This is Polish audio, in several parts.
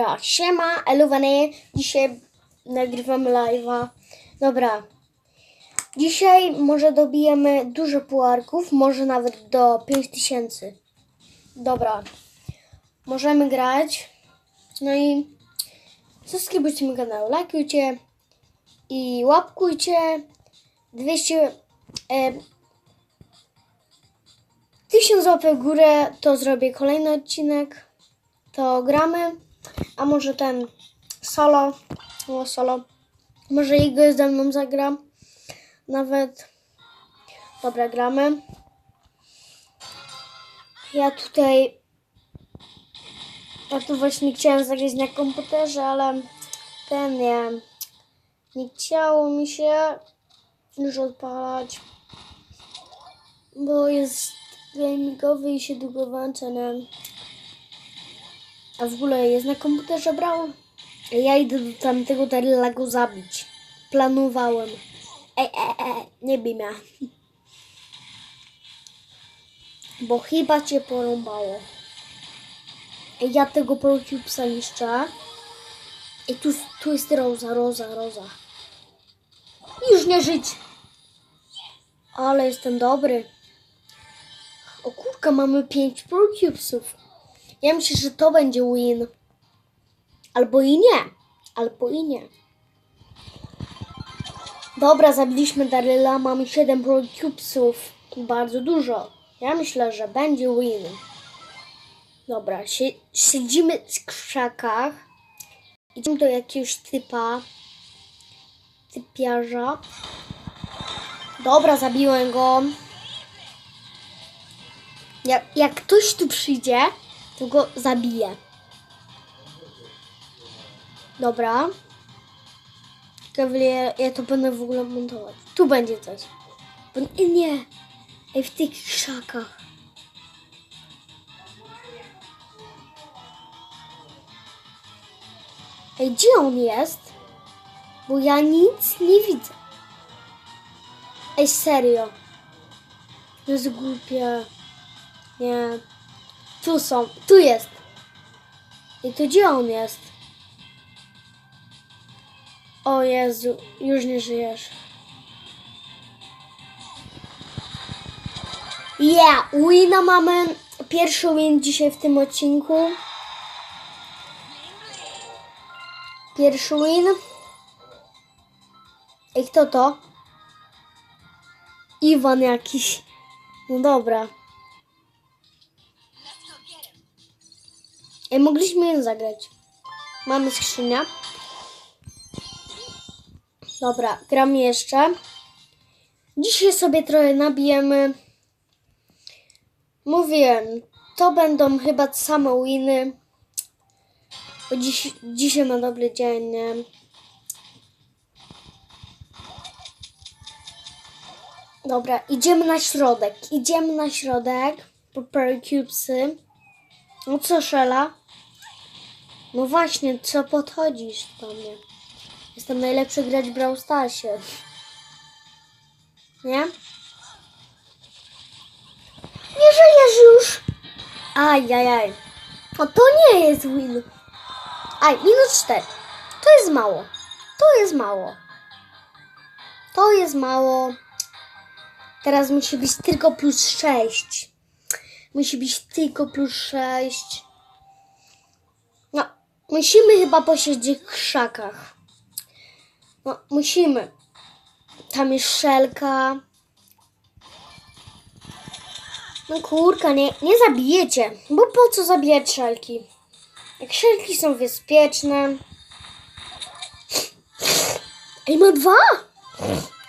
Dobra, siema, Eluwany. Dzisiaj nagrywamy live'a. Dobra. Dzisiaj może dobijemy dużo puarków, może nawet do 5000. Dobra. Możemy grać. No i subskrybujcie mój kanał, lajkujcie i łapkujcie. 200 e, 1000 łapek w górę, to zrobię kolejny odcinek. To gramy. A może ten solo. No solo. Może jego ze mną zagra. Nawet. Dobra, gramy. Ja tutaj. Ja tu właśnie chciałem zagrać na komputerze, ale ten nie. Nie chciało mi się już odpalać. Bo jest gamingowy i się długo włącza, nie? A w ogóle jest na komputerze brał? Ja idę do tamtego Daryla go zabić. Planowałem. Ej, ej, ej, nie bij. Bo chyba cię porąbało. Ja tego ProCubesa niszczę. I tu, tu jest Roza, Roza, Roza. Już nie żyć. Ale jestem dobry. O kurka, mamy 5 ProCubesów. Ja myślę, że to będzie win. Albo i nie. Albo i nie. Dobra, zabiliśmy Daryla, mamy 7 Pro Cubesów. Bardzo dużo. Ja myślę, że będzie win. Dobra, si siedzimy w krzakach. Idziemy do jakiegoś typa. Typiarza. Dobra, zabiłem go. Jak, jak ktoś tu przyjdzie, to go zabiję. Dobra. Kawalier, ja to będę w ogóle montować. Tu będzie coś. Bo nie, nie. Ej, w tych krzakach. Ej, gdzie on jest? Bo ja nic nie widzę. Ej, serio. To jest głupie. Nie. Tu są. Tu jest. I to gdzie on jest? O Jezu, już nie żyjesz. Yeah, wina mamy. Pierwszy win dzisiaj w tym odcinku. Pierwszy win. I kto to? Iwan jakiś. No dobra. Mogliśmy ją zagrać. Mamy skrzynia. Dobra, gram jeszcze. Dzisiaj sobie trochę nabijemy. Mówiłem, to będą chyba same winy. Bo dziś, dzisiaj ma dobry dzień. Dobra, idziemy na środek. Idziemy na środek po Cubesy. No co, Szela? No właśnie, co podchodzisz do mnie? Jestem najlepszy grać w Brawl Starsie. Nie? Nie żyjesz już! Ajajaj. O, to nie jest win. Aj, minus 4. To jest mało. To jest mało. To jest mało. Teraz musi być tylko plus 6. Musi być tylko plus 6. Musimy chyba posiedzieć w krzakach. No, musimy. Tam jest szelka. No kurka, nie, nie zabijecie. Bo po co zabijać szelki? Jak szelki są bezpieczne. Ej, ma dwa!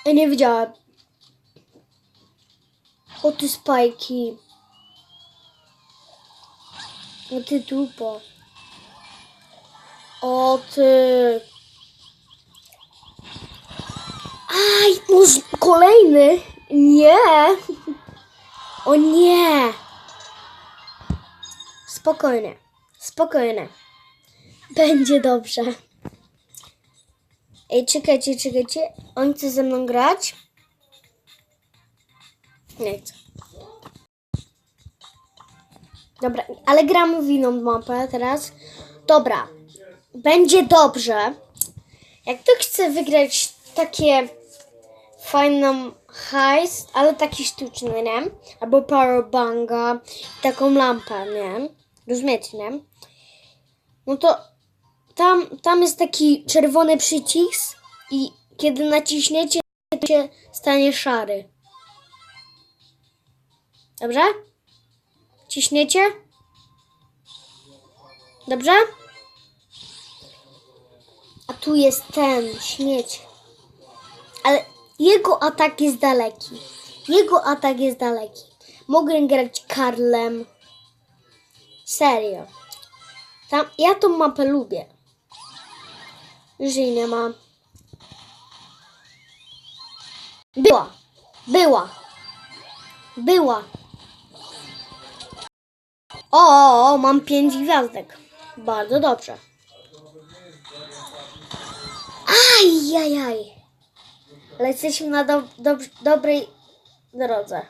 Ej, nie widziałam. O ty spajki. O ty dupo. O ty. Aj, może kolejny? Nie. O nie. Spokojnie. Spokojnie. Będzie dobrze. Ej, czekajcie, czekajcie. On chce ze mną grać? Nie chcę. Dobra, ale gramy w inną mapę teraz. Dobra. Będzie dobrze. Jak ktoś chce wygrać takie fajną hajs, ale taki sztuczny, nie? Albo powerbanga, taką lampę, nie? Rozumiecie, nie? No to tam, tam jest taki czerwony przycisk i kiedy naciśniecie, to się stanie szary. Dobrze? Ciśniecie? Dobrze? Tu jest ten śmieć. Ale jego atak jest daleki. Jego atak jest daleki. Mogę grać Karlem. Serio. Tam, ja tą mapę lubię. Już jej nie ma. Była. Była. Była. O, o, o, mam pięć gwiazdek. Bardzo dobrze. Ajajaj. Ale jesteśmy na do, dob- dobrej drodze.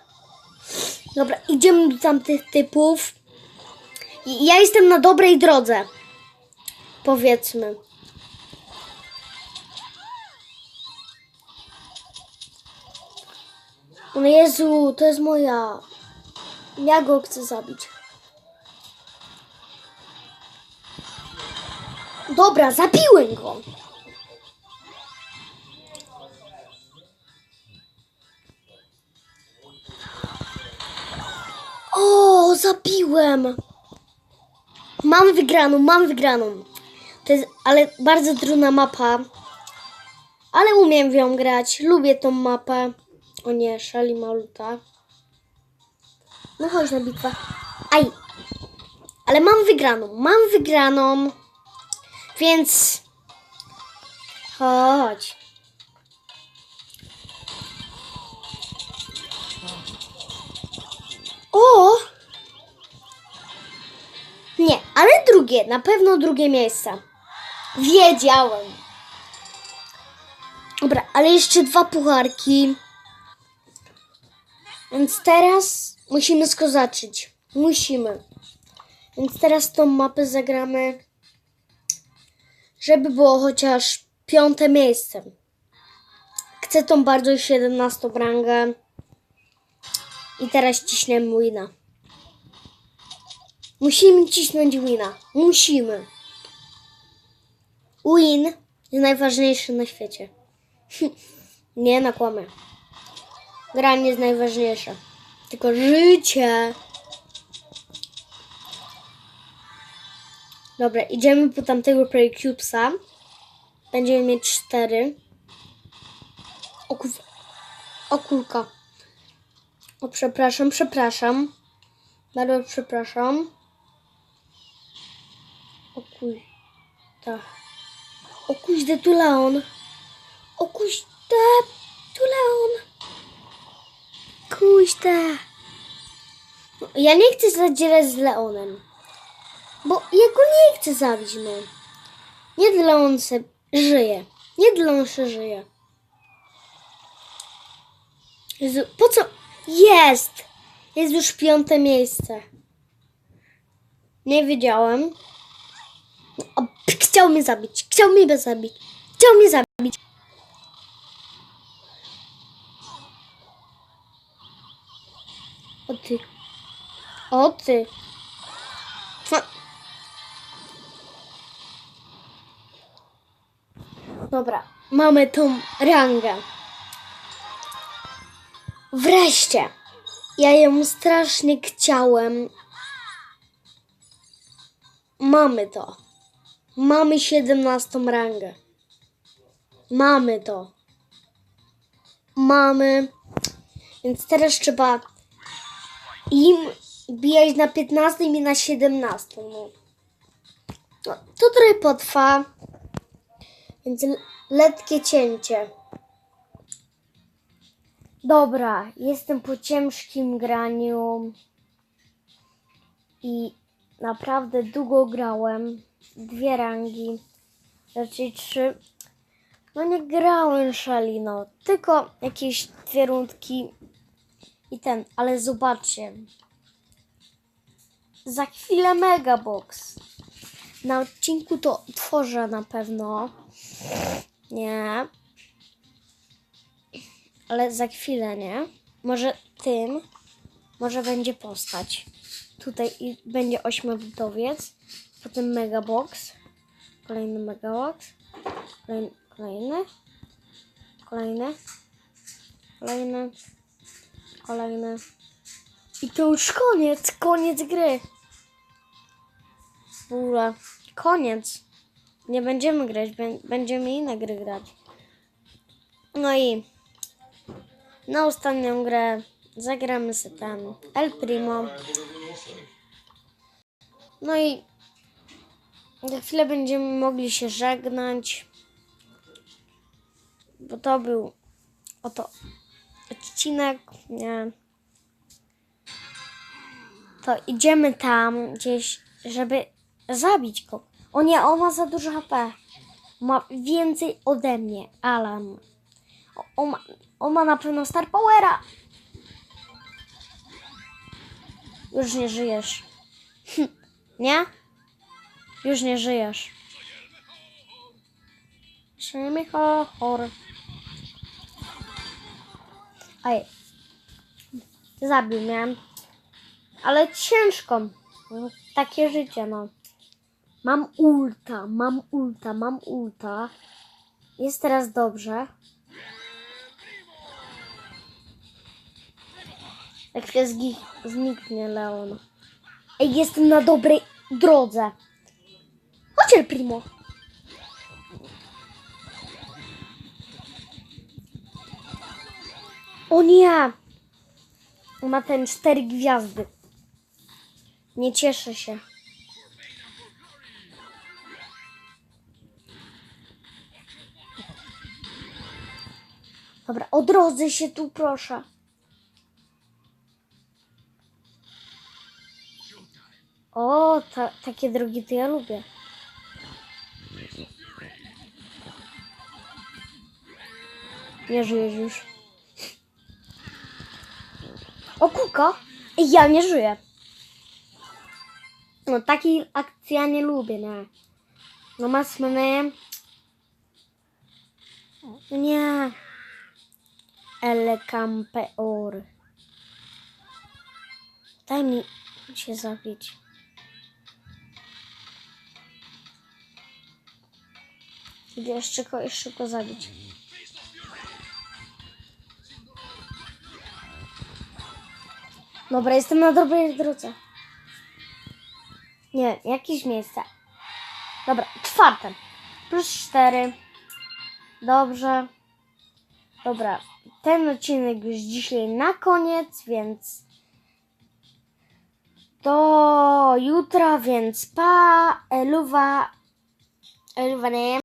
Dobra, idziemy do tamtych typów. Ja jestem na dobrej drodze. Powiedzmy. O Jezu, to jest moja. Ja go chcę zabić. Dobra, zabiłem go. Zabiłem. Mam wygraną, mam wygraną. To jest, ale bardzo trudna mapa. Ale umiem w nią grać. Lubię tą mapę. O nie, szali maluta. No chodź na bitwę. Aj. Ale mam wygraną, mam wygraną. Więc chodź. O! Nie, ale drugie, na pewno drugie miejsce. Wiedziałem. Dobra, ale jeszcze dwa pucharki. Więc teraz musimy skozaczyć. Musimy. Więc teraz tą mapę zagramy, żeby było chociaż piąte miejsce. Chcę tą bardzo 17 rangę. I teraz ciśniemy wina. Musimy cisnąć wina. Musimy. Win jest najważniejszy na świecie. Nie nakłamę. Gra nie jest najważniejsza. Tylko życie. Dobra, idziemy po tamtego Cubesa. Będziemy mieć cztery. O. O, przepraszam, przepraszam. Bardzo przepraszam. O kuj. Tak. O kuźde, tu Leon. O kuźde, tu Leon. Kuźde. Ja nie chcę zadzierać z Leonem. Bo ja go nie chcę zabić, no. Nie dla on se żyje. Nie dla on się żyje. Jezu, po co? Jest! Jest już piąte miejsce. Nie wiedziałem. Chciał mnie zabić. Chciał mnie zabić. Chciał mnie zabić. O ty. O ty. Dobra, mamy tą rangę. Wreszcie! Ja ją strasznie chciałem. Mamy to. Mamy 17 rangę. Mamy to. Mamy. Więc teraz trzeba im bijać na 15 i na 17. No. No, to trochę potrwa. Więc letkie cięcie. Dobra, jestem po ciężkim graniu i naprawdę długo grałem. Dwie rangi, raczej trzy. No nie grałem szalino, tylko jakieś dwie rundki i ten, ale zobaczcie. Za chwilę Megabox. na odcinku to tworzę na pewno. Nie. Ale za chwilę, nie? Może tym, może będzie postać. Tutaj będzie 8-bitowiec, potem megabox, kolejny megabox, kolejny, kolejny, kolejny, kolejny, kolejny. I to już koniec, koniec gry. Ogóle, koniec. Nie będziemy grać, bę- będziemy inne gry grać. No i na ostatnią grę zagramy sobie ten El Primo. No i za chwilę będziemy mogli się żegnać, bo to był oto odcinek, nie. To idziemy tam gdzieś, żeby zabić go. O nie, on ma za dużo HP. Ma więcej ode mnie, Alan. O, on, ma, on ma na pewno Star Powera. Już nie żyjesz. Nie? Już nie żyjesz. Szymmy horror. Ej. Zabił mnie. Ale ciężko. Takie życie, no. Mam ulta, mam ulta, mam ulta. Jest teraz dobrze. Jak zgi- zniknie Leon. Ej, jestem na dobrej drodze. Chodź, Primo. O nie! Ma ten cztery gwiazdy. Nie cieszę się. Dobra, odrodzę się tu, proszę. O, ta, takie drogi to ja lubię. Nie żyjesz już. O, kuka! Ja nie żyję. No, takiej akcji ja nie lubię, nie. No, mas mnie... Nie. El campeor. Daj mi się zabić. Idę jeszcze go, jeszcze go zabić. Dobra, jestem na dobrej drodze. Nie, jakieś miejsce. Dobra, czwarte. Plus cztery. Dobrze. Dobra, ten odcinek już dzisiaj na koniec, więc do jutra, więc pa, eluwa, eluwa nie